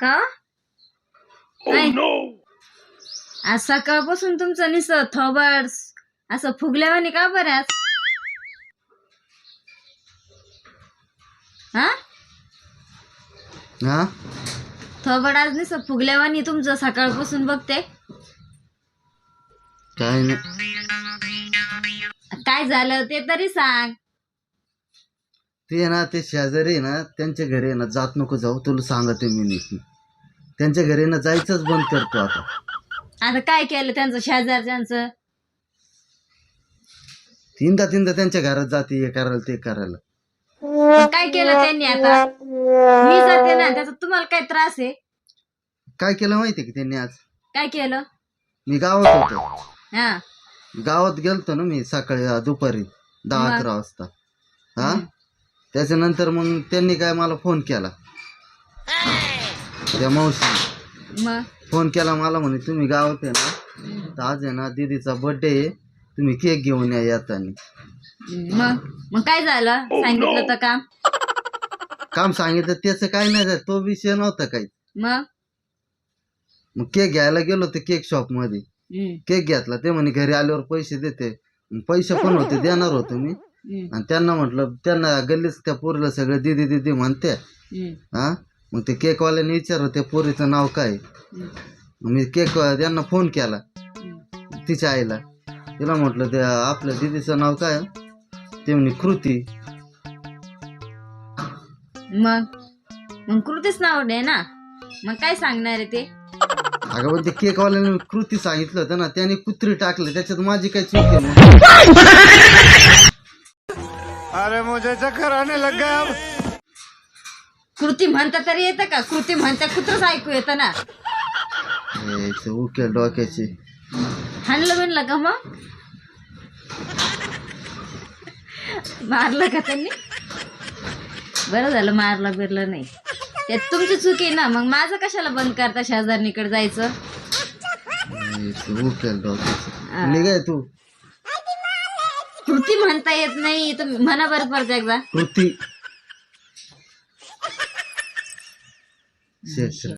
का? Oh, आज सकाळपासून तुमचं निस थोबर्स असं फुगल्यावाने का बऱ्याच हा? हा? थोबड आज निस फुगल्यावानी तुमचं सकाळपासून बघते. काय झालं ते तरी सांग. ते ना ते शेजारी आहे ना त्यांच्या घरी आहे ना जात नको जाऊ तुला सांगते मी नीट. त्यांच्या घरी ना जायचंच बंद करतो आता. आता काय केलं त्यांचं शेजारच्यांचं तीनदा तीनदा त्यांच्या घरात जाते हे करायला ते करायला. काय केलं त्यांनी आता? मी जाते ना त्याचा तुम्हाला काय त्रास आहे? काय केलं माहिती की त्यांनी आज? काय केलं? मी गावात होतो. हा. गावात गेलतो ना मी सकाळी अं, दुपारी दहा मग? अकरा वाजता. हा? त्याच्यानंतर मग त्यांनी काय मला फोन केला. त्या मावशी. मग फोन केला मला म्हणे तुम्ही गावात आहे ना तर आज आहे ना दीदीचा बर्थडे आहे. तुम्ही केक घेऊन या येताना. मग मग काय झालं? सांगितलं तर काम? काम सांगितलं त्याचं काय नाही झालं, तो विषय नव्हता काही. मग मग केक घ्यायला गेलो ते केक शॉपमध्ये. हम्म, केक घेतला ते म्हणे घरी आल्यावर पैसे देते. मग पैसे पण होते देणार होतो मी. आणि त्यांना म्हटलं त्यांना गल्लीच त्या पोरीला सगळं दिदी दिदी म्हणते. हा? मग ते केकवाल्याने विचारलं त्या पोरीचं नाव काय? मी केक त्यांना फोन केला. तिच्या आईला. तिला म्हटलं त्या आपल्या दिदीचं नाव काय? ते म्हणे कृती. मग? मग कृतीच नाव आहे ना. मग काय सांगणार आहे ते? अगं पण ते केकवाल्याने कृती सांगितलं होतं ना त्याने कुत्री टाकलं त्याच्यात माझी काय चूक आहे मग? कृती म्हणता तरी येतं का? कृती म्हणता कुत्रच ऐकू येतं ना? उकेल डोक्याची. हाणलं म्हणलं का मग? मारलं का त्यांनी? बरं झालं मारलं बिरलं नाही. त्यात तुमची चूक आहे ना? मग माझं कशाला बंद करता शेजारणीकडे जायचं? उकेल डोक्याची. निघाय तू. कृती म्हणता येत नाही तर म्हणा बरं परत एकदा. कृती. शेष